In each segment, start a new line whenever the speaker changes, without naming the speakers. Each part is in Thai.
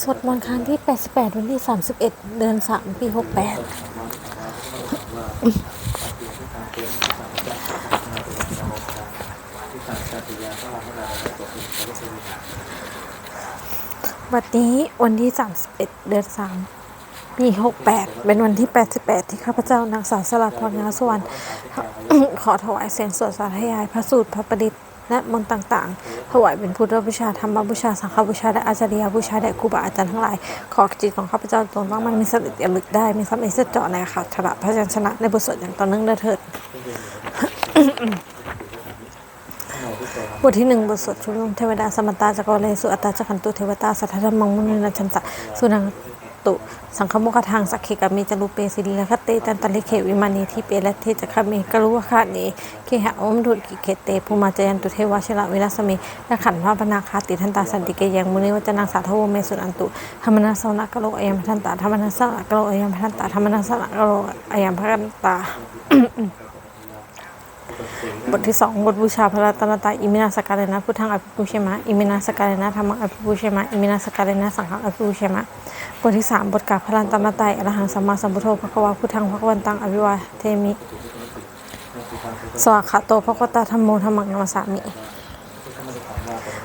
สวดมนต์ครั้งที่ 88 วันที่ 31 เดือน 3 ปี 68 วันนี้วันที่ 31 เดือน 3ปี 68 เป็นวันที่ 88 ที่ข้าพเจ้านางสาวสลับพรงาสวรรค์ขอถวายเสียงสวดสาธยายพระสูตรพระประดิษฐ์ และมนต์ต่างๆถวายเป็นพุทธบูชาธรรมบูชา สังฆบูชาและอาจารยบูชาแด่ครูบาอาจารย์ทั้งหลาย ขอจิตของข้าพเจ้าจงตั้งมั่นมีสติระลึกได้ มีสติเสจเจาะในอาขาดฉละพระยัญชนะในบทสวดอย่างต่อเนื่องเด้เถิดบทที่หนึ่งบทสวดชุมนุมเทวดาสมตตาจักรเลสุอัตตาจักขันตุเทวตาสัทธรรมังมุนีนันชันตะสุนัง ตุ สังคมุขทางสักขิกามีจารุเปสิลิลคเตตันตลิเควิมานีที่เปและเทจักขเมกรุวคาเนเคหะอมดุกิเคเตภูมาจยันตุเทวชละวิรัสเมและขันธ์พระพนาคาติทันตาสันติเกยังมุนิวัจนังสาทโวเมสุนันตุธรรมนัสสนกโลอยัมพัทันตาธรรมนัสสนกโลอยัมพัทันตาธรรมนัสสนกโลอยัมพัทันตา บทที่สองบทบูชาพระรัตนตรัยอิมินาสการนะพุทธังอภิปูชมะอิมินาสการนะธรรมังอภิปูชมะอิมินาสการนะสังฆังอภิปูชมะบทที่สามบทกาพระรัตนตรัยอรหังสัมมาสัมพุทโธพระควาพุทธังพระวันตังอภิวาเทมิสวากขาโตพระควตาธรรมโมธรรมังนามสามิ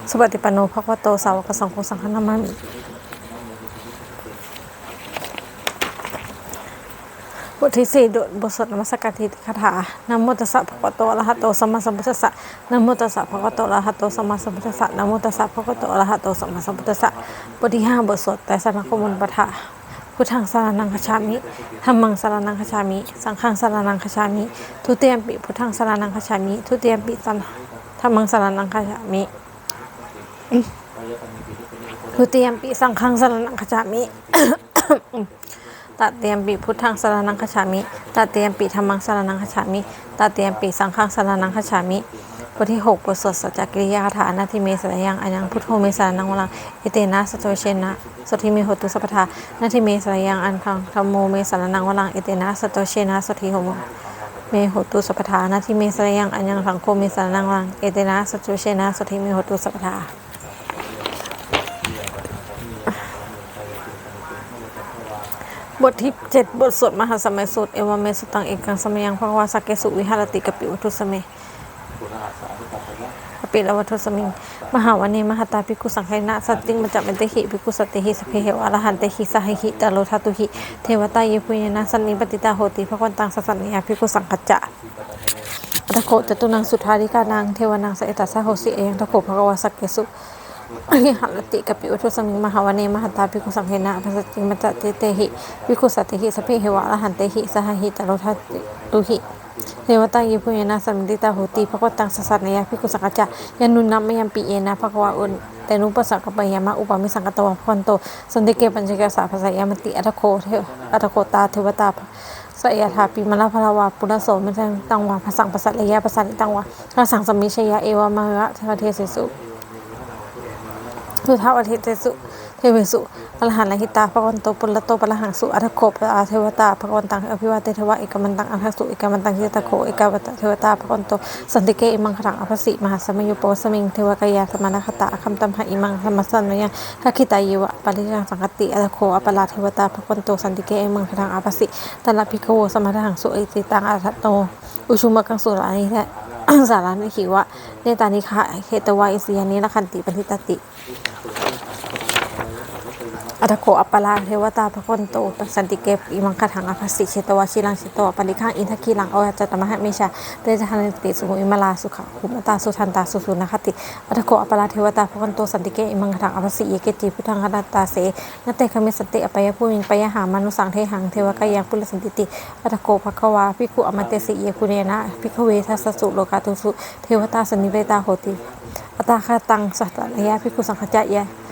สุปฏิปโนพระควโตสาวกสังโฆสังฆนามามิ บทที่สี่บทบทสวดนมัสการทิคาถานโมตัสสะภะคะวะโตอะระหะโตสัมมาสัมพุทธัสสะนโมตัสสะภะคะวะโตอะระหะโตสัมมาสัมพุทธัสสะนโมตัสสะภะคะวะโตอะระหะโตสัมมาสัมพุทธัสสะบทที่ห้าบทสวดแต่สนคมนปะทะพุทธังสารนังคชามิธรรมังสารนังคชามิ สังฆังสารนังคชามิ ทุเติยมปิพุทธังสารนังคชามิ ทุเติยมปิสันธรรมังสารนังคชามิทุเติยมปิสังฆังสารนังคชามิ ตัดเตรียมปิพุทธังสารนังคฉามิตัดเตรียมปิธรรมังสารนังคฉามิตัดเตรียมปิสังฆังสารนังคฉามิบทที่หกบทสวดสัจจกิริยาคาถานาทิเมสระยังอัญญังพุทโธเมสารนังวลังเอเตนะสโตเชนะสทิมโหตุสัพพทานาทิเมสระยังอันคังธรรมโมเมสารนังวลังเอเตนะสโตเชนะสทิโหมเมหตุสัพพทานาทิเมสระยังอัญญังสังโฆเมสารนังวลังเอเตนะสโตเชนะสทิมโหตุสัพพทา บทที่ 7 บทสวดมหาสมัยสูตรเอวเมสุตังเอกังสมยังพระวาสักเกสุวิหารติกปิวัตุสเมกปิลวัตุสมิงมหาวันีมหาตาภิกขุสังฆนะสัตติงมัจจเมนเตหิภิกขุสติหิสเพเหวอรหันเตหิสหหิตโลทัตุหิเทวตาเยปุญนะสันนิปติตาโหติพระวันตังสัสนิยาภิกขุสังฆจจะอัตโคจตุนังสุทธาริกานางเทวนังสเอตัสสะโหสิเอยังตะโคภะวาสักเกสุ อริหันติกับปิอุทุสมิงมหาวเนมหัตตาภิกุสังเขนะภัสสติมัจจติเตหิภิกุสัตติหิสพเพเหวะอรหันเตหิสหหิตโรทัตุหิเทวตายิพุญนาสัมมิตาโหติภควตังสัสันยาภิกุสังกัจจะยานุนัมมยัมปิเยนะภควาอุนแต่นุปสังกปยามะอุปามิสังกตวะพันโตสันติเกปัญจกสาภาษายามติอัตโคเทอัตโคตาเทวตาสยถาปิมละพลาวาปุระโสมิตังวาภาสังภาษะเลยาภาษาตังวาพระสังสมิชยาเอวามะระเทวเทเสสุสุท้าวอาทิตย์เตสุ เทวสุอรหันต์ลหิตาภควันโตปุลโตปะละหังสุอัตโคปะอาเทวตาภควันตังอภิวาเตเทวะเอกมันตังอันทัสุเอกมันตังเจตโคเอกวัตเทวตาภควันโตสันติเกอิมังขรังอภสิมหาสมยุโปสมิงเทวกายาสมานคตาคัมตัมหะอิมังธรรมสันมยังทักขิตายวะปริยังสังกติอัตโคอปลาเทวตาภควันโตสันติเกอิมังขรังอภสิตันลพิกโวสมารหังสุอิติตังอัตโตอุชุมกังสุรานิแทสารานิขิวะเนตานิคะเฮตวะอิสยานิละคันติปฏิตติ อัตโคอัปปลาเทวตาพระคนโตปสันติเกปอิมังคถังอภัสสิเชตวชิลังเชตวปริฆังอินทคีลังอวจตมหะเมชาเตจหันติสุหุอิมาลาสุขภูมิตาสุทันตาสุสุนคติอัตโคอัปปลาเทวตาพระคนโตสันติเกอิมังคถังอภัสสิเยเกจิพุทธังคณตาเสนเตคเมสติอปยภูมินปยหามานุสังเทหังเทวกายังปุลสันติติอัตโคภควาภิกขุอมเตสิเยคุเนนะภิกเวทัสสุโลกาตุสุเทวตาสนิเวตาโหติอัตตาคตังสัตตะยะภิกขุสังขจายะ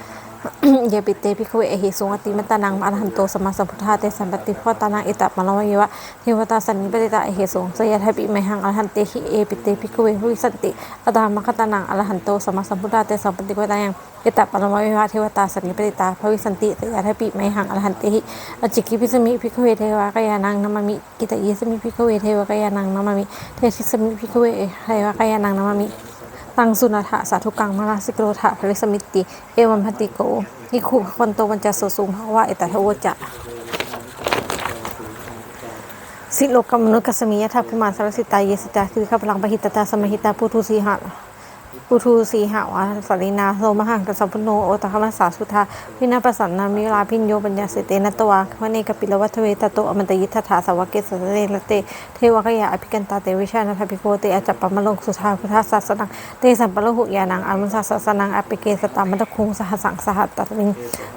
เยปิเตพิกเวเอหิสุงติมัตตานังอรหันโตสมาสัมพุทธาเตสัมปติพตานังอิตะมะลวะยวะเทวตาสันนิปติตาเอหิสุงสยะทปิไมหังอรหันเตหิเอปิเตพิกเวหุสันติอตามคตานังอรหันโตสมาสัมพุทธาเตสัมปติพตานังอิตะมะลวะยวะเทวตาสันนิปติตาภวิสันติสยะทปิไมหังอรหันเตหิอจิกิพิสมิพิกเวเทวกายานังนามามิกิตะเยสมิพิกเวเทวกายานังนามามิเทสิสมิพิกเวเทวกายานังนามามิ ตังสุนัทะสาธุกังมาราสิกโรธะภริสมิติ เอวัมพันติโกอิคุภคนโตวันจะสสุงภาวะเอตทโวจะสิโลกมนุษย์กัสมียทัพพุมาสารสิตาเยสิตาคือข้าพลังปหิตตาสมหิตาพุทุสีหะ ปุทุสีหาวาสรินาโลมหังกัสสพุโนโอตคมัสสาสุธาวินาประสันนามิลาพิญโยปัญญาเสเตนะตวาควเนกปิลวัตเวตโตอมันตยิทธาสาวกเกสเตลเตเทวกยาอภิกันตาเตวิชานัทภิโกเตอจัปปมะลงสุธาพุทธศาสนังเตสัมปะโลหุยานังอมุสาสสนังอปิเกสตามัตคุงสหสังสหัตตริง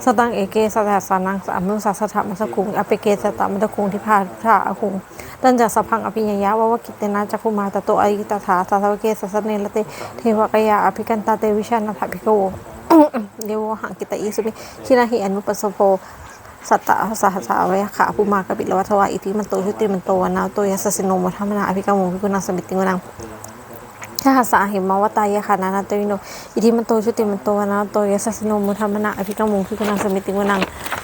สตังเอเกสหัสสนังอมุสาสถามัสคุงอปิเกสตามัตคุงทิพาทาอคุงตันจักสพังอภิญญาวะวกิตเตนะจักขุมาตโตอยิตถาสาสวเกสสเนลเตเทวกยาอภิกันตาเตวิชานัทภิโกเดวหังกิตอิสุมิชินาหิอนุปสโพสัตตะสหัสาวะขาภูมากบิลวัทวาอิทิมันโตชุติมันโตวนาโตยัสสิโนมัทมนาอภิกามงพิกุณาสมิติวนังถ้าหาสาหิมาวตายะขานานาตวิโนอิทิมันโตชุติมันโตวนาโตยัสสิโนมุธรรมนาอภิกามงพิกุณาสมิติวนังสตาคิลาติหิสสายะขานานาตวิโนอิทิมันโตชุติมันโตวนาตยัสสิโนมาอภิกามงพิกุณาสมิติวนังอิเจเตาวะยขานานาตวิโนอิทิมันโตชุติมันโตวนาโตยัสสิโนมุธรรมนาอภิกามงพิกุณาสมิติวนังเวสามิตาปัญจสตานาขานานาตวิโนอิทิมันโตชุติมันโตวนาโตยัสสิโนมุธรรมนาอภิกามง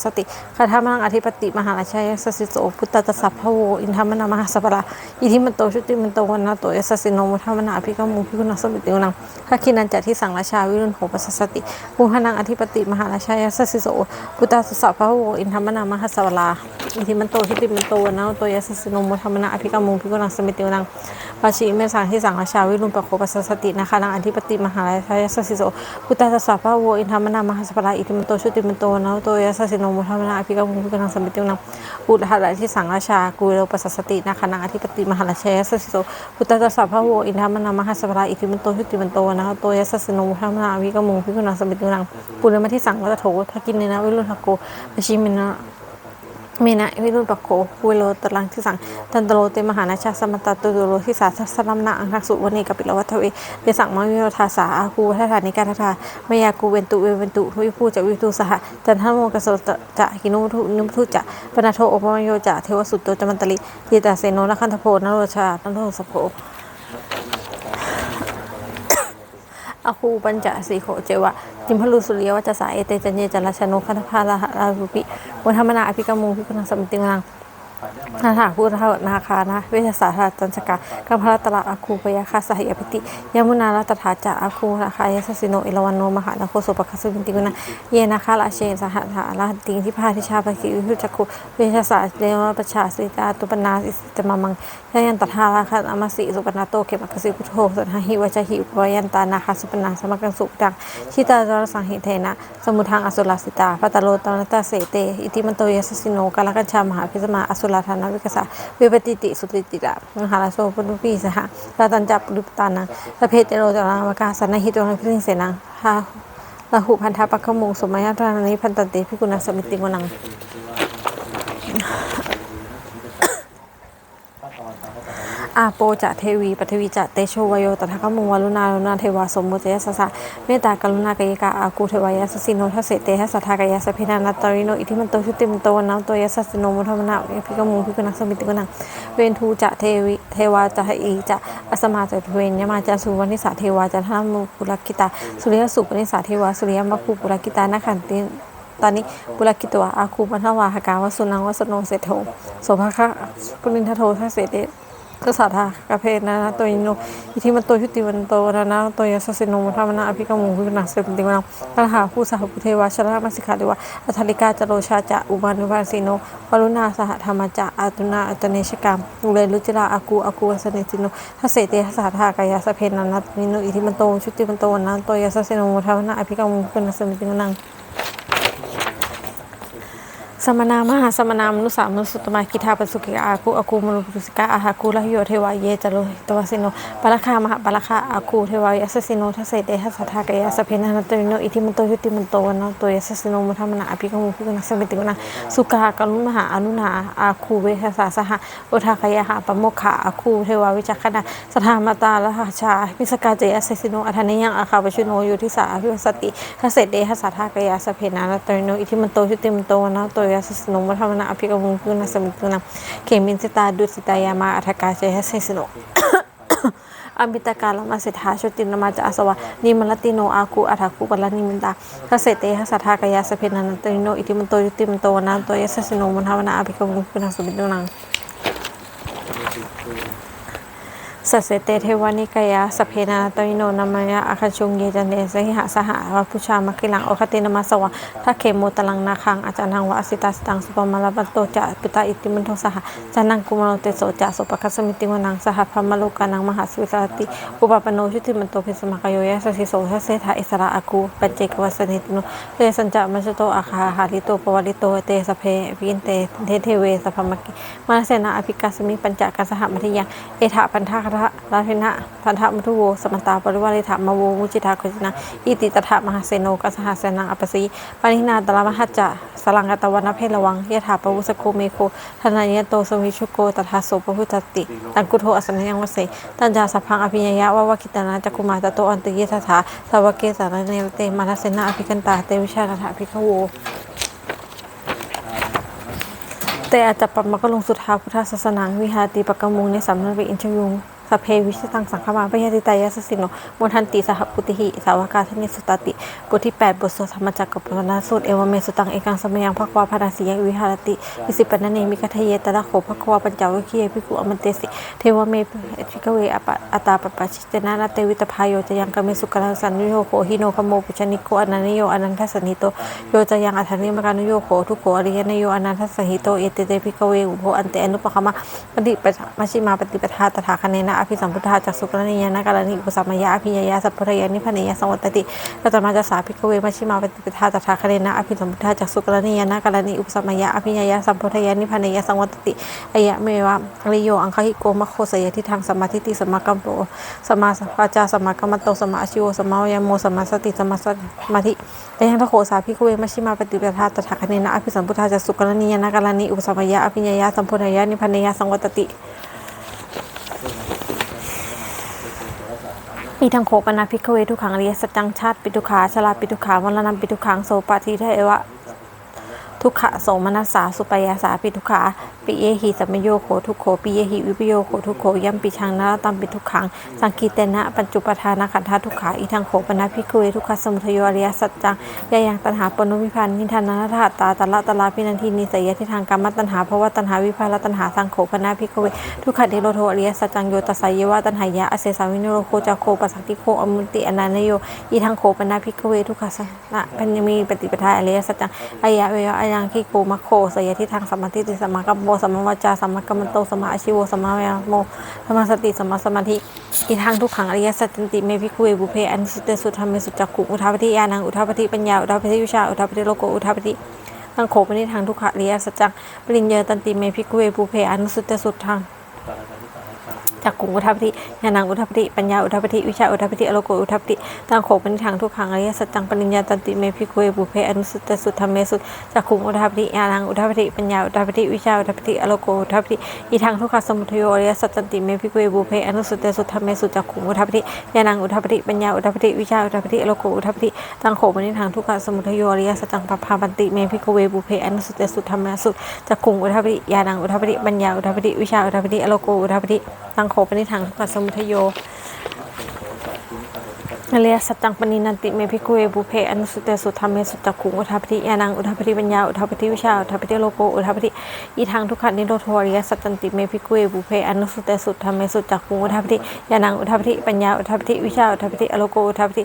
สติคาถามังอธิปติมหาราชายสสิโสพุตตตสัพพโวอินทามนามหาสปราอิทิมันโตชุติมันโตวันนาโตยสสิโนมุทามนาภิกามุพิกุณสมิติวนังทักขินันจัตที่สังราชาวิรุณโหปัสสติภูมินังอธิปติมหาราชายสสิโสพุตตตสัพพโวอินทามนามหาสปราอิทิมันโตชุติมันโตวันนาโตยสสิโนมุทามนาภิกามุพิกุณสมิติวนังปาชิเมสังที่สังราชาวิรุณปะโคปัสสตินะคะนางอธิปติมหาราชายสสิโสพุทธัสสะพะโวอินทามนามหาสปราอิติมันโตชุติมันโตนะโตยสสิโนมุทามนาอภิกมุพิกนังสมิติวนังอุทหะที่สังราชากุโลปัสสสตินะคะนางอธิปติมหาราชยสสิโสพุทธสสะพะโวอินทามนามหาสปราอิติมันโตชุติมโตนะโตยัสสิโนมุทามนาอภิกมุพิกนังสมิติวนังปุเรมาที่สังวัตโถทักินเนนะวิรุณหโกปชิมินะ เมนะวิรุณปะโคคุเวโลตรังที่สังตันตโลเตมหานาชาสมตตตุโลที่สาสลัมนาอังทักสุวเนกปิลวัตเวเดสังมังวิโรธาสาอาคูทัฐานิการทาเมยากูเวนตุเวเวนตุวิภูจะวิภูสหจันทโมกสุตจะกินุทุนุทุจะปนาโทโอปมโยจะเทวสุตโตจมันตลิเยตาเซโนนะคันทโพนโรชานโรสโพ อาคูปัญจสีโขเจวะจิมพลูสุริยวัจจสายเอเตจันเยจันราชนุคันภาลาหะรารุปิวันธรรมนาอภิกรมูพิคุณสมติมัง นาถาพูทานาคานะ เวชศาสตร์จันสกากัมพลตระอาคูปยาคาสหิอภิติยมุนารัตถาจะอาคูราคายสสิโนเอลวันโนมหานาโคสุปคัสวินติกุณเยนาคาลาเชนสหัสาลาติงที่พาทิชาปกิวิหุจักขุเวชศาสตร์เดวประชาสิตาตุปนาสิตมามังยายันตถาราคาอมสิสุปนาโตเกมกสิพุทโธสันหหิวจหิวยันตานาคาสุปนาสมกังสุดังชิตาจารสังหิเทนะสมุทังอสุลาสิตาปัตโลตนตาเสเตอิติมันโตยสสิโนกาลกัญชามหาพิสมาอสุลาธานาวิกษาเวปติติสุติติระมหาลาโสปุรุปีสหราตันจับปุตานังสเพเตโรจารามกาสันนหิตวังพิริงเสนังฮาลาหุพันธะปัคขมงสมัยทานิพันตันติพิกุณสมิติวนัง อาโปจะเทวีปฐวีจะเตโชวโยตถาคมุวารุณารุณาเทวาสมมุตยสสะเมตตากรุณากายกาอากูเทวายสสิโนทัสเสเตหัสทากายสเพนานตริโนอิทิมันโตชุติมโตวันนาตัวยสสิโนมุทมนาพิกมุพิกนักสมิติกนังเวนทูจะเทวีเทวาจะอีจะอสมาจะเวนยมาจะสุวรรณิสาเทวาจะธรรมุปุรกิตาสุริยสุปนิสาเทวาสุริยมัคคุปุรกิตานาขันติตอนนี้บุรกิตวะอาคูปันทวาหกาวสุนังวสโนเศรษโธโสภคะปุรินทโททัสเสเด กษัตริย์กระเพนะนะตัวอินโนอิทิมันโตชุติวันโตนะนะตัวยาสสิโนมุทมนาอภิกมุงวินาศเป็นติวังปัญหาผู้สหพุเทวาชนะมัสิกาเดวะอัทธิกาจโรชาจะอุบานุบาสิโนวรุณาสหธรรมจะอาตุนาอัตเนชกรรมอุเรลุจิราอากูอากูสเนติโนทัเสเตทัสสาธากายาสเพนันนัตมิโนอิทิมันโตชุติวันโตนะตัวยาสสิโนมุทมนาอภิกมุงวินาศเป็นติวัง สมนามหาสมนามนุสามนุสุตมากิทาปสุกิอาคูอาคูมนุปุสิกาอาหาคูลหิโยเทวายเยจโลตวสิโนปะละคามหาปะละคาอาคูเทวายสสิโนทัสเสเตหัสทากยาสเพนะนตโนอิทิมันโตยุติมันโตวันโตยสสิโนมุทมนาอภิกมุภิกนัสสมิติวนาสุกากรุมหาอนุนาอาคูเวหสาสหะอุทากยาหาปโมขะอาคูเทวาวิจักขณะสถามาตาละหาชามิสกาเจยสสิโนอัทานิยังอาคาปชุโนยุทิสาอภิวสติทัสเสเตหัสทากยาสเพนะนตโนอิทิมันโตยุติมันโตวันโตยสสิโนมุทมนาอภิกมุภิกนัสสมิติวนาเขมินสิตาดุสิตายามาอัทกาเจยสสิโนอมิตากาลมาเสถาชุตินมาจาสวะนิมลติโนอาคูอัฐาคูปลนิมินตาทเสเตหะสัทธากายาสเพนันติโนอิติมันโตยุติมันโตนาโตยสสิโนมันทวนาอภิกมุปุณสมิตุนัง สัสเสเตเทวานิกายาสเพนาตวิโนนามายาอาคาชุงเยจันเนสหิหะสหะวะพุชามัคคิลังโอคตินามาสวะทักเขโมตลังนาคังอาจานังวะอสิตาสตังสุปมาลบันโตจะปุตตาอิติมันโทสหะจานังกุมโนเตโสจะสุปคัสสมิติวนังสหพมโลกานังมหาสวิสารติอุปปโนชุติมันโตภิสมากโยยะสสิโสทะเสถาอิสระอากูปัจเจกวสนิตโนเตสัญจะมัจโตอาคาหาริโตปวาริโตเตสเพวินเตเทเทเวสพมกิมาเสนาอภิกัสมิปัญจกัสหมัทยังเอถะปันทะคะลาภินะทันทะมุทุโวสมตตาปริวาริธามโวมุจิตาคุจินาอิติตถะมหาเสโนกัสหาเสนังอปสีปานินาตละมหัจจะสลังกตวันเพลวังยะถาปวุสโกเมโคธนายโตสวิชุโกตถาโสปพุทติตังกุโทอสนยังวเสตัญจาสพังอภิญญาวาวกิตนาจักุมาตโตอันตเยทถาสวเกสารเนวเตมาลเสนาอภิกันตาเตวิชาตถาภิกขโวแต่อาจจะปรับมากลงสุดท้าพุทธศาสนาวิหารติปกมุงในสำนักเวอินชยุง สพเพวิชตังสังฆมาปยติตายาสสิโนมทันติสหปุติหิสาวกาทนิสุตติบทที่ 8 บทสวดธรรมจักรกับปนาสูตรเอวเมสุตังเอกังสมยังภควาพนาสียวิหารติวิสิปนเนมิคทะเยตระโขภควาปัญจวิคียภิกขุอมันเตสิเทวเมภิกเวอปะอตาปปะชิตนานาเตวิตพายโยจะยังกเมสุกลังสันนิโยโขหิโนขโมปุชนิโกอนันโยอนันทสนิโตโยจะยังอัฏฐานิมการนุโยโขทุโขอริยนโยอนันทสหิโตเอเตเตภิกเวอุโภอันเตอนุปคมะปฏิปมัชฌิมาปฏิปทาตถาคเนนะอภิสัมพุทธาจักสุกรณียนะกาลนิอุปสัมมยาอภิยยาสัพพะยานิพพานยสังวัตติตัตมาจัสสาภิกเวมัชิมาปฏิปทาตถาคเนนะอภิสัมพุทธาจักสุกรณียนะกาลนิอุปสัมมยาอภิยยาสัพพะยานิพพานยสังวัตติอายะเมวะริโยอังคหิโกมะโคสยทิทางสมาธิติสมากัมโตสมาปาจาสมากัมมโตสมาชิโวสมายโมสมาสติสมาสมาธิและยังทโขสาภิกเวมัชิมาปฏิปทาตถาคเนนะอภิสัมพุทธาจักสุกรณียนะกาลนิอุปสัมมยาอภิยยาสัพพะยานิพพานยสังวัตติ มีทังโคปนาพิกเวทุขังเรียสจจังชาติปิทุขาชลาปิทุขามรณะปิทุขังโสปาทีเทวะทุกขะโสมนัสสาสุปยาสาปิทุขาปิเยหิสัมมโยโขทุกโขปิเยหิวิปโยโขทุกโขยัมปิชังนาตัมปิทุกขัง สังคีเตนะปัญจุปทานาขันธาทุกขาอีทังโขปนาพิกเวทุกขสมุทโยอริยสัจจังยายังตันหาปนุวิพันธ์นิทานานาถาตาตละตละพินันทีนิสยทิทางกรรมตันหาภวะตันหาวิภาลตันหาสังโขปนาพิกเวทุกขเดโรโทอริยสัจจังโยตัสายยวะตันหายะอเสสาวินโรโคจาโคปัสสติโคอมุติอนันโยอีทังโขปนาพิกเวทุกขสนะปัญญมีปฏิปทาอริยสัจจังอายะเวอายังคิโกมะโคสยทิทางสมมติสมมากัมโมสมมาวาจาสมมากัมมันโตสมมาอาชิโวสมมาวยาโมสมมาสติสมมาสมาธิอีทางทุกขังอริยสัจจันติเมพิคุเอบุเพอันสุเตสุธรรมเมสุจักขุอุทาปฏิยานังอุทาปฏิปัญญาอุทาปฏิวิชาอุทาปฏิโลโกอุทาปฏิทังโขปนิทางทุกขอริยสัจจังปริญเยตันติเมพิคุเอบุเพอันสุเตสุทาง จากกุงอุทัปติญาณังอุทัปติปัญญาอุทัปติวิชาอุทัปติอโลโกอุทัปติตังโขเป็นทางทุกขังอริยสัจจังปริญญาตันติเมพิคุเวบุเพอนุสุตสุธรรมเมสุจากกุงอุทัปติญาณังอุทัปติปัญญาอุทัปติวิชาอุทัปติอโลโกอุทัปติอีทางทุกขสมุทโยอริยสัจจันติเมพิคุเวบุเพอนุสุตสุธรรมเมสุจากกุงอุทัปติญาณังอุทัปติปัญญาอุทัปติวิชาอุทัปติอโลโกอุทัปติตังโขเป็นทางทุกขสมุทโยอริยสัจจังปภาปันติเมพิคุเวบุเพอนุสุตสุธรรมเมสุจากกุงอุทัปติญาณังอุทัปติปัญญาอุทัปติวิชาอุทัปติอโลโกอุทัปติตังโคปนิทางทุกขสมุทโย อริยสัจจังปณินันติเมพิคุเวบุเพอนุสุเตสุธรรมเมสุจักขุงอุทาปฏิยานังอุทาปฏิปัญญาอุทาปฏิวิชาอุทาปฏิโลโกอุทาปฏิอีทางทุกขันนิโรธอริยสัจจันติเมพิคุเวบุเพอนุสุเตสุธรรมเมสุจักขุงอุทาปฏิยานังอุทาปฏิปัญญาอุทาปฏิวิชาอุทาปฏิอโลโกอุทาปฏิ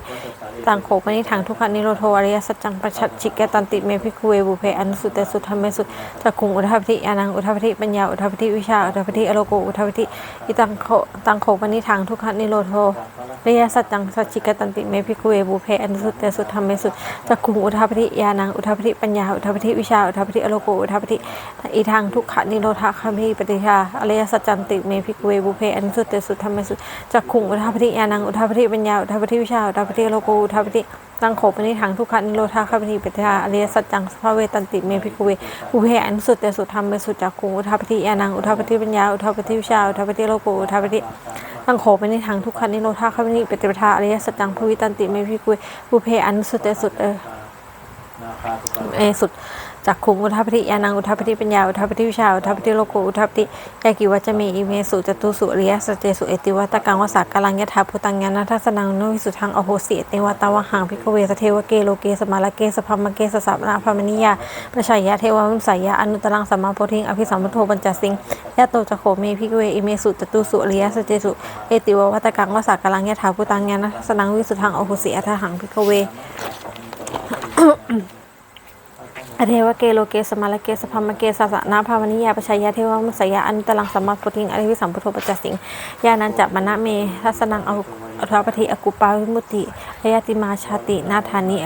ต่างโขปนิทางทุกขันนิโรธอริยสัจจังปัจฉัตชิกตันติเมพิคุเวบุเพอนุสุเตสุธรรมเมสุจักขุงอุทาปฏิยานังอุทาปฏิปัญญาอุทาปฏิวิชาอุทาปฏิอโลโกอุทาปฏิอีตังโขตังโขปนิทางทุกขันนิโรธอริยสัจจังสัจฉิกตันติเมพิคุเวบุเพอนุสุตเตสุธรรมเมสุจักขุงอุทาปฏิยานังอุทาปฏิปัญญาอุทาปฏิวิชาอุทาปฏิอโลโกอุทาปฏิอีทางทุกขนิโรธาคามีปฏิชาอริยสัจจันติเมพิคุเวบุเพอนุสุตเตสุธรรมเมสุจักขุงอุทาปฏิยานังอุทาปฏิปัญญาอุทาปฏิวิชาอุทาปฏิอโลโกอุทาปฏิ ตังโขปนิทังทุกขนิโรธาคามิปฏิชาอริยสัจจังสภาเวตันติเมพิคุเวอุเพอนุสุดแต่สุดธรรมเมสุจักขุงอุทาปฏิยานังอุทาปฏิปัญญาอุทาปฏิวิชาอุทาปฏิโลกุอุทาปฏิตังโขปนิทังทุกขันนิโรธาข้าพนี้ปฏิปทาอริยสัจจังพวิตันติเมพิกุยบุเพอันสุดแต่สุดเออเอสุด จากขุงอุทาปฏิยานังอุทาปฏิปัญญาอุทาปฏิวิชาอุทาปฏิโลโกอุทาปฏิยากิวัจจะมีอิเมสุจตุสุริยสเจสุเอติวัตกังวสากลังยถาพุตังญาณทัสนังโนวิสุทธังอโหสิเตวัตวะหังพิกเวสเทวเกโลเกสมาลเกสพัมเกสสัพนาพามนิยาประชายะเทววิสายะอนุตรังสัมมาโพธิงอภิสัมพุทโธปัญจสิงยะโตจะโขเมพิกเวอิเมสุจตุสุริยสเจสุเอติวัตกังวสากลังยถาพุตังญาณทัสนังวิสุทังอโหสิอัฏฐหังพิกเวอ เทวเกโลเกสมาลเกสพัมเกสสะนาภาวนิยาปชายาเทวมุสยาอนุตลังสัมมาพุทิงอริวิสัมพุทโธปัจจสิงยานันจัมณะเมทัสนังอภอัฏฐปฏิอกุปาวิมุติอายติมาชาตินาธานิ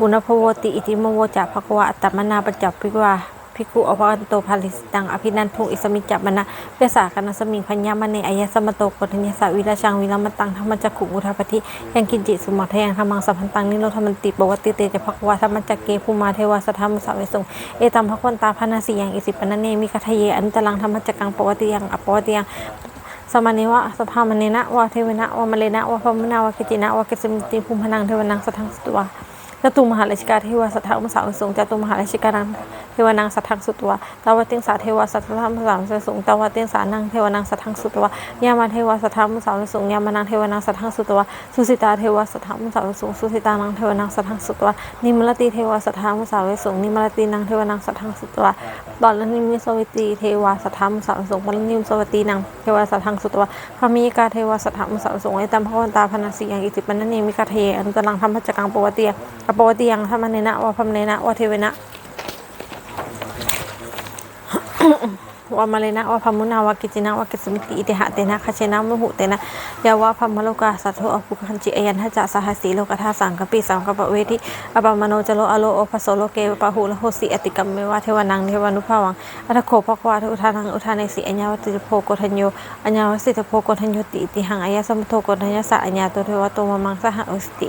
อุณพโวติอิติมโวจะภควะอัตมนาปัจจพิกวา ภิกขุอภวันโตภาลิสตังอภินันทุอิสมิจจมนะเปสากนัสมิงพัญญามเนอายสมโตกฏญญสาวิราชังวิรามตังธรรมจักขุอุทาปฏิยังกินจิสุมาทยังธรรมังสัพพันตังนิโรธมันติปวัตติเตจะภควาธรรมจักเกภูมาเทวาสธรรมสาเวสงเอตัมภควันตาพนาสียังอิสิปนเนมิคัทเยอันตลังธรรมจักังปวัติยังอปวัติยังสมานิวะสภามเนนะวะเทวนะวะมเลนะวะพมนาวะกิจินะวะกิสมิติภูมิพนังเทวนังสัทธังสุตว จตุมหาราชิกาเทวสัทธามุสาวสงจตุมหาราชิกานังเทวนังสัทธังสุตวะตาวติงสาเทวสัทธามุสาวสงตาวติงสานังเทวนังสัทธังสุตวะยามาเทวสัทธามุสาวสงยามานังเทวนังสัทธังสุตวะสุสิตาเทวสัทธามุสาวสงสุสิตานังเทวนังสัทธังสุตวะนิมลติเทวสัทธามุสาวสงนิมลตินังเทวนังสัทธังสุตวะตอนนิมิสวิตีเทวสัทธามุสาวสงปรนิมสวตีนังเทวสัทธังสุตวะพมีกาเทวสัทธมุสาวสงไอตัมพวันตาพนัสียังอิติปันนเนมิกาเทอนุตลังธรรมจักังปวเตียอปวเตียงธรรมเนนะวะพัมเนนะวะเทเวนะวามาเลนะวะพมุนาวะกิจินะวะกิสมิติอิติหะเตนะคาเชนะมุหุเตนะยาวะพมโลกาสัทโทอภุคันจิอยันทจะสหัสสีโลกธาสังกปิสังกปะเวทิอปามโนจโลอโลโอภโสโลเกปะหุลโหสิอติกัมเมวะเทวนังเทวานุภาวังอัตโขภควาทุทานังอุทาเนสิอัญญาวติโพโกทัญโยอัญญาวสิทโพโกทัญโยติอิติหังอายะสมโทโกทัญญสะอัญญาโตเทวะโตมะมังสหอุสติ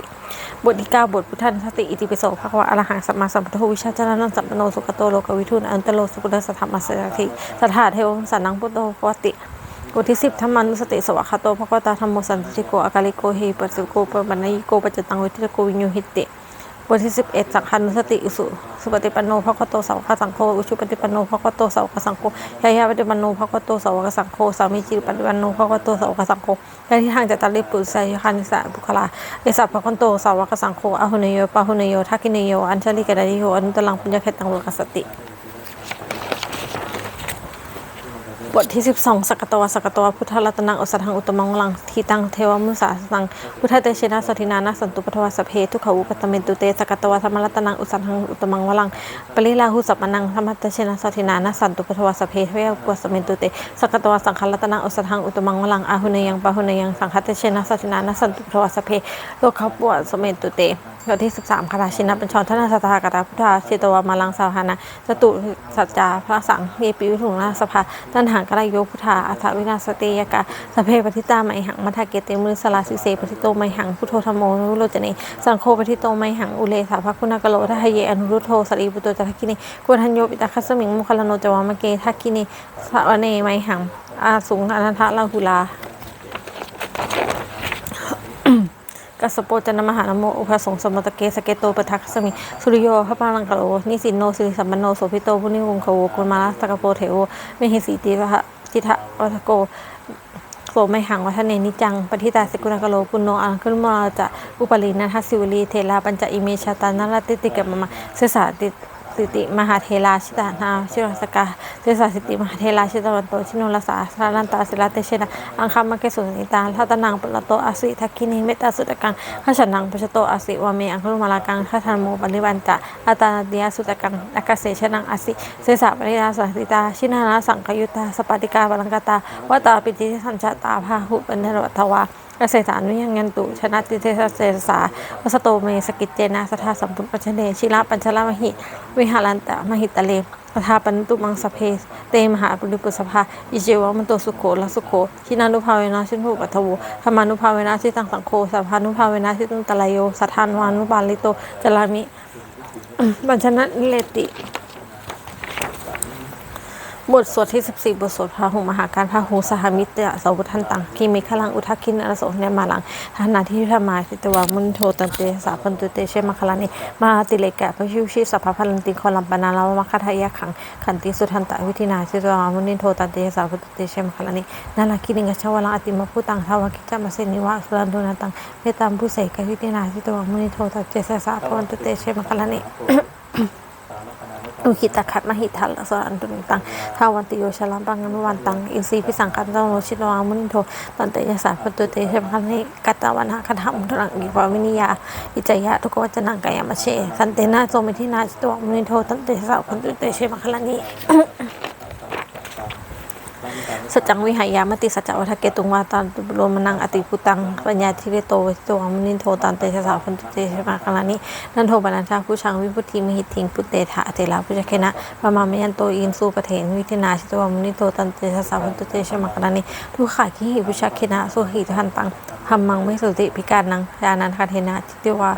บทที่เก้าบทพุทธันสติอิติปิโสภควะอรหังสัมมาสัมพุทโธวิชาจารนังสัมปโนสุขโตโลกวิทูนอันตโลสุขเดสัทธรรมสสถิสัทธาเทวสันนังพุทโธภวติบทที่สิบธรรมานุสติสวะคาโตภควตาธรรมโมสันติโกอากาลิโกเฮปัสสุโกปปันนิโกปัจจตังวิทิโกวิญญหิติ บทที่ 11 สังฆานุสติสุสุปฏิปันโนภควโตสาวกสังโฆอุชุปฏิปันโนภควโตสาวกสังโฆยายาปฏิปันโนภควโตสาวกสังโฆสามีจิปฏิปันโนภควโตสาวกสังโฆและที่ทางจัตตาริปุสายคานิสะบุคลาเอสัพพคโตสาวกสังโฆอหุเนโยปะหุเนโยทักกิเนโยอัญชลิกดานิโยอนุตลังปุญญาเขตังโลกสติ บทที่ 12สกตวสกตวพุทธรัตนังอสัทังอุตมังวลังทีตังเทวมุสาสังพุทธเตชนะสทินานะสันตุปทวสเพทุกขอุปตเมนตุเตสกตวธรรมรัตนังอุสัทังอุตมังวลังปริลาหุสัพมนังธรรมเตชนะสทินานะสันตุปทวสพเพเทวกุสเมนตุเตสกตวสังฆรัตนังอุสัทังอุตมังวลังอาหุเนยังปะหุเนยังสังฆเตชนะสทินานะสันตุปทวสเพโลกขปวสเมนตุเต บทที่ 13คาถาชินะปัญชรทนาสตากตาพุทธาเชตวามาลังสาหานะจตุสัจจาพระสังเยปิวิถุงนาสภาตันหังกรายโยพุทธาอัฏฐวินาสเตยกาสเพปฏิตาไมหังมัทธเกเตมุสลาสิเสปฏิโตไมหังพุทโธธรรมโมนุโรจเนสังโฆปฏิโตไมหังอุเลสาภคุณากโลทหเยอนุรุโธสรีปุตโตจักขิเนกุทัญโยปิตาคัสมิงมุคลโนจวามเกทักขิเนสวเนไมหังอาสุงอนันทะลาหุลา กัสโปจันมหานโมอุปสงสมตะเกสเกโตปทักสมิสุริโยพระปาลังกะโลนิสินโนสิริสัมปันโนโสภิโตพุนิวงคโวกุลมาลาสกโปเทโวเมหิสีติวะจิทะวัตโกโสมไมหังวัฒเนนิจังปฏิตาสกุณกะโลกุณโนอังคุลมาจะอุปลินัทสิวลีเทลาปัญจอิเมชาตานารติติกะมะมะเสสาติ สิติมหาเทราชิตานาชิรสกาเทสาสิติมหาเทราชิตวันโตชิโนลสาสารันตาศิลาเตเชนะอังคามะเกสุนิตาทัตนังปะโตอาสิทักขินีเมตตาสุตกังข้าฉันนังปชโตอาสิวาเมอังคุลมาลากังข้าทันโมปริวันตะอาตานาเดียสุตกังอากาเสชนังอาสิเสสะปริยาสันติตาชินานาสังคยุตาสปาติกาบาลังกตาวตาปิติสัญชาตาภาหุปันเทวัตวา เกษตรสารวิยังเงินตุชนะติเทสเสสาวัสโตเมสกิจเจนะสทาสัมปุตปัญชเนชิระปัญชลมหิ วิหารันตะมหิตะเลปทาปันตุมังสเพเตมหาปุริปุสภาอิเจวะมันโตสุโขลสุโขชินานุภาเวนะชินุปัทโวธรรมานุภาเวนะชิตังสังโฆสัพพานุภาเวนะชิตังตะลายโยสัทธานวานุบาลิโตจลามิบัญชนะนิเลติ บทสวดที่ 14 บทสวดพระหุมหาการพระหูสหมิตรสาวุทันตังคีเมฆลังอุทาคินอรโสเนมาลังทานาที่ธรรมาสิตวามุนโทตันเตสาพันตุเตเชมคลานิมาติเลกะพระชิวชิสัพพพันติคอลัมปนาลาวมคทายะขังขันติสุทันตะวิธินาสิตวามุนิโทตันเตสาพันตุเตเชมคลานินาลาคินิงชาวลังอติมาพุตังทาวกิจามาเสนิวะสุรันโดนาตังเมตัมผู้เสกวิธินาสิตวามุนิโทตันเตสาพันตุเตเชมคลานิ อุคิตาขัดมหิทัลสรันตุนตังทาวันติโยชลัมปังนุวันตัง อินทรีพิสังคันเจ้าโลชิตวามุนิโทตันเตยสาปตุเตเชมคันนิกัตตวันหคธรรมตรังอิปาวินิยา อิจยะทุกวัจนังกายมเชสันเตนาโสมิทินาชิตวมุนิโทตันเตสาพันตุเตเชมคันนี สัจจังวิหายามติสัจจวัฏเกตุงวาตันตุโลมนังอติพุตังปัญญาทิเรโตวิโตวมุนิโทตันเตชะสาพันตุเตชะมาคลานินันโทปนัญชาผู้ชังวิพุทธิมหิทิงพุตเตถะเตลาพุจเคนะปะมาเมยันโตอินสูปะเถนวิธินาชิตวมุนิโทตันเตชะสาพันตุเตชะมาคลานิทุกขาคิหิพุชเคนะสุหิทันตังธรรมังไม่สุติพิการนังยานันคาเทนะจิตวา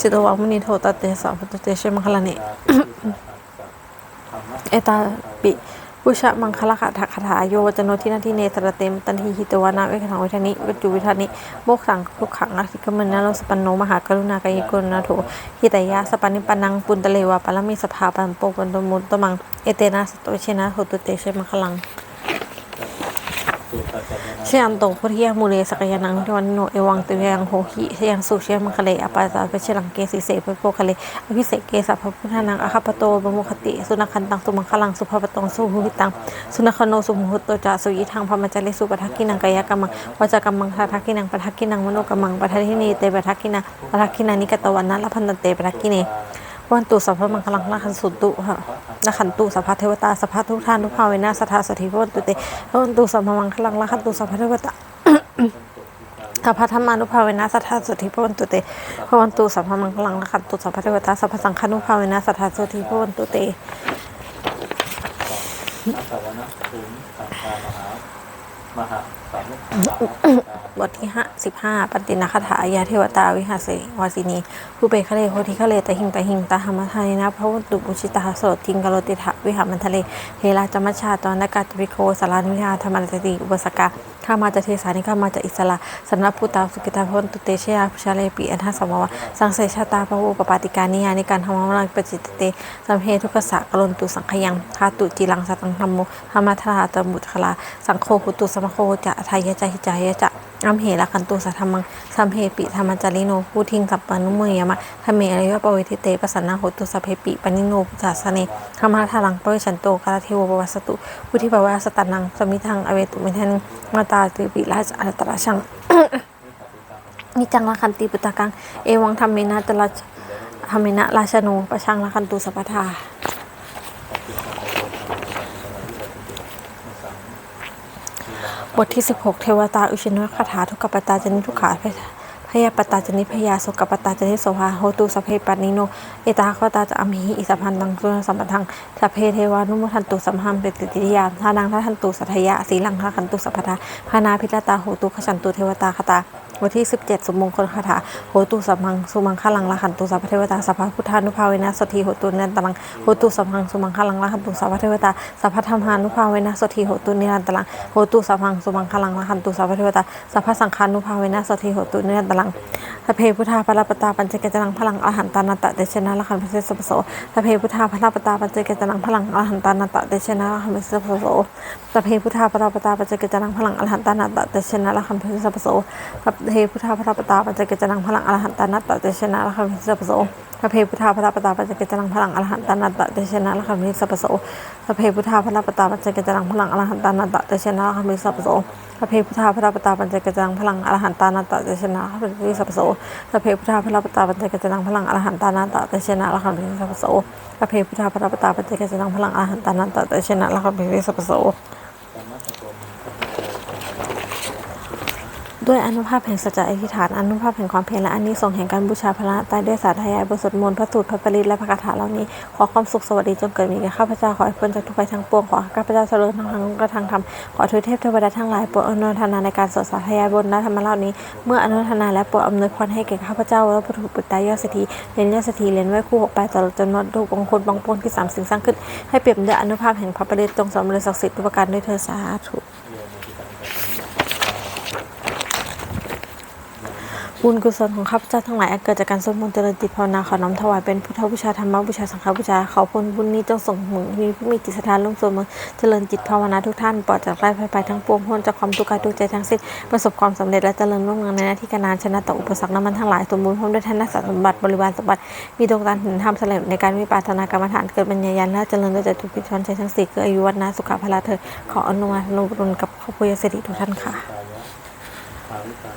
จิตวามุนิโทตันเตชะสาพันตุเตชะมาคลานิเอตาปิ ปุชะมังคลคาถาคาถาโยวจโนทินาทิเนตระเตมตันทีหิตวานาเวขังวิธานิวจุวิธานิโมกสังทุกขังอธิกมนาโลสปันโนมหากรุณากายกุณาโถหิตยะสปันนิปนังปุนตะเลวะปะละมิสภาปันโปปันตมุตตมังเอเตนะสตโตเชนะโหตุเตเชมังคลัง เชียงตงพุทธิยมูเลสกยานังทวันโนเอวังติเวยังโหหิเชียงสุเชียมังคะเลอปาตาเปเชลังเกสิเสปโพคะเลอภิเศกเกสัพพพุทธานังอคัปโตบมุคติ สุนัคันตังสุมังคลังสุภปตองสุหุหิตัง สุนัคโนสุมุหุตโตจาสุยิทังพมจาริสุปทักกินังกายกรรมังวจกรรมังทักกินังปทักกินังมโนกรรมังปทักกินีเตปทักกินาปทักกินานิกตวันนะละพันตเตปทักกิเน วันตุสัพพมังคลังละคันสุตุค่ะละคันตุสัพพเทวตาสัพพทุกทานทุกภาเวนะสทธาสถิวันตุเตวันตุสัพพมังคลังละคันตุสัพพเทวตาสัพพธรรมานุภาเวนะสัทธาสถิพวันตุเตพวันตุสัพพมังคลังละคันตุสัพพเทวตาสัพพสังฆานุภาเวนะสัทธาสถิพวันตุเต
สวนะภูมิสังฆามหามหามุข
บทที่ห้าสิบห้าปฏินาคาถายาเทวตาวิหาเสวาสินีผู้เปคะเลโคทิคะเลตะหิงตะหิงตาหมทายนะพระวุตุปุชิตาโสติงกโลติทะวิหามันทะเลเฮราจมัชชาตอนนากาตวิโคสารานิยาธรรมนตติอุปสกา ข้ามาจะเทสานิข้ามาจะอิสระสันนพุตาสุกิตาพนตุเตชยาพุชาเลปีอันทสมวะสังเสชาตาพระอุปปาติกานิยานิการธรรมรังปจิตเตสัมเพทุกษะกลนตุสังขยังคาตุจีรังสัตังธรรมโมธรรมธราตมุตคลาสังโฆหุตุสมโคจะทายะจะหิจายะจะ อัมเหละคันตุสัทธรรมังสัมเพปิธรรมจาริโนผู้ทิ้งสัพปานุเมยมะทเมอริยปเวทิเตปสันนาโหตุสัพเพปิปนิโนปุจจาสเนธรรมะทารังปเวชันโตกาลเทวปวัสตุผู้ที่ปวาสตันนังสมิทังอเวตุมิทันมาตาติปิราชอัตราชังนิจังละคันติปุตตะกัง เอวังธรรมเมนะตละธรรมเมนะราชโนประชังละคันตุสัพพทา บทที่ 16 เทวตาอุชินวคาถาทุกขปตาจนิทุกขาพยาปตาจนิพยาสุกปตาจนิโสภาโหตูสเพปานิโน เอตาคตาจะอมหิอิสพันตังสุนสัมปทังสเพเทวานุโมทันตุสัมหัมเปติติยามทานังทัทันตุสัทยะสีลังทาขันตุสัพพทาพานาพิรตาโหตูขจันตุเทวตาคตา บทที่ 17 สมมงคลคาถาโหตุสัมมังสุมังคลังละขันตุสัพพเทวตาสัพพพุทธานุภาเวนะสทีโหตุเนนตลังโหตุสัมมังสุมังคลังละขันตุสัพพเทวตาสัพพธรรมานุภาเวนะสทีโหตุเนนตลังโหตุสัมมังสุมังคลังละขันตุสัพพเทวตาสัพพสังฆานุภาเวนะสทีโหตุเนนตลังสเพพุทธาพระปตาปัญจเกจนังพลังอรหันตานาตะเดชนะละขันพระเสสปโสสเพพุทธาพระปตาปัญจเกจนังพลังอรหันตานาตะเดชนะละขันพระเสสปโสสเพพุทธาพระปตาปัญจเกจนังพลังอรหันตานตะเดชนะละขันพระเสสปโสสพเพพุทธาพระปตาปัญจเกจนังพลังอรหันตานาตะเดชนะละขันพระเสสปโสสพเพพุทธาพระปตาปัญจเกจนังพลังอรหันตานาตะเดชนะละขันพระเสสปโสสพเพพุทธาพระปตาปัญจเกจนังพลังอรหันตานาตะเดชนะละขันพระเสสปโสพระเพพุทธาพระปตาปัญจกจังพลังอรหันตานาตะเดชนะพระวิสัพโสพระเพพุทธาพระปตาปัญจกจังพลังอรหันตานาตะเดชนะละคันวิสัพโสพระเพพุทธาพระปตาปัญจกจังพลังอรหันตานาตะเดชนะละคันวิสัพโส ด้วยอนุภาพแห่งสัจจะอธิษฐานอนุภาพแห่งความเพียรและอานิสงส์แห่งการบูชาพระตายด้วยสาธยายบทสวดมนต์พระสูตรพระปริตและพระคาถาเหล่านี้ ขอความสุขสวัสดีจงเกิดมีแก่ข้าพเจ้าขอให้พ้นจากทุกภัยทั้งปวงขอให้ข้าพเจ้าเจริญทั้งทางกและทางธรรมขอทุเทพเทวดาทั้งหลายโปรดอนุทนาในการสวดสาธยายบทและธรรมเหล่านี้ เมื่ออนุทนาและโปรดอำนวยพรให้แก่ข้าพเจ้าและปุถุปุตตายอดเศรษฐีเรียนยอดเศรษฐีเรียนไว้คู่หกไปตลอดจนวัดดูบางคนบางปวงที่สามสิ่งสร้างขึ้นให้เปรียบด้วยอนุภาพแห่งพระปริตรจงสมเด็จศักดิ์สิทธิ์ทุกประการด้วยเธอสาธุ บุญกุศลของข้าพเจ้าทั้งหลายอันเกิดจากการสวดมนต์เจริญจิตภาวนาขอน้อมถวายเป็นพุทธบูชาธรรมบูชาสังฆบูชาขอผลบุญนี้จงส่งถึงมีผู้มีจิตศรัทธาร่วมสวดมนต์เจริญจิตภาวนาทุกท่านปลอดจากไร้ภัยไปทั้งปวงพ้นจากความทุกข์กายทุกข์ใจทั้งสิ้นประสบความสำเร็จและเจริญรุ่งเรืองในหน้าที่การงานชนะต่ออุปสรรคน้ำมันทั้งหลายสมบูรณ์พร้อมด้วยท่านนักสมบัติบริวารสมบัติมีดวงตาเห็นธรรมเสลในการวิปรารถนากรรมฐานเกิดปัญญาญาณและเจริญด้วยใจทุกพิชนใจทั้งสี่คืออายุวัฒนะสุขภาละเธอขออนุโมทนาบุญกับครอบครัวเศรษฐีทุกท่านค่ะ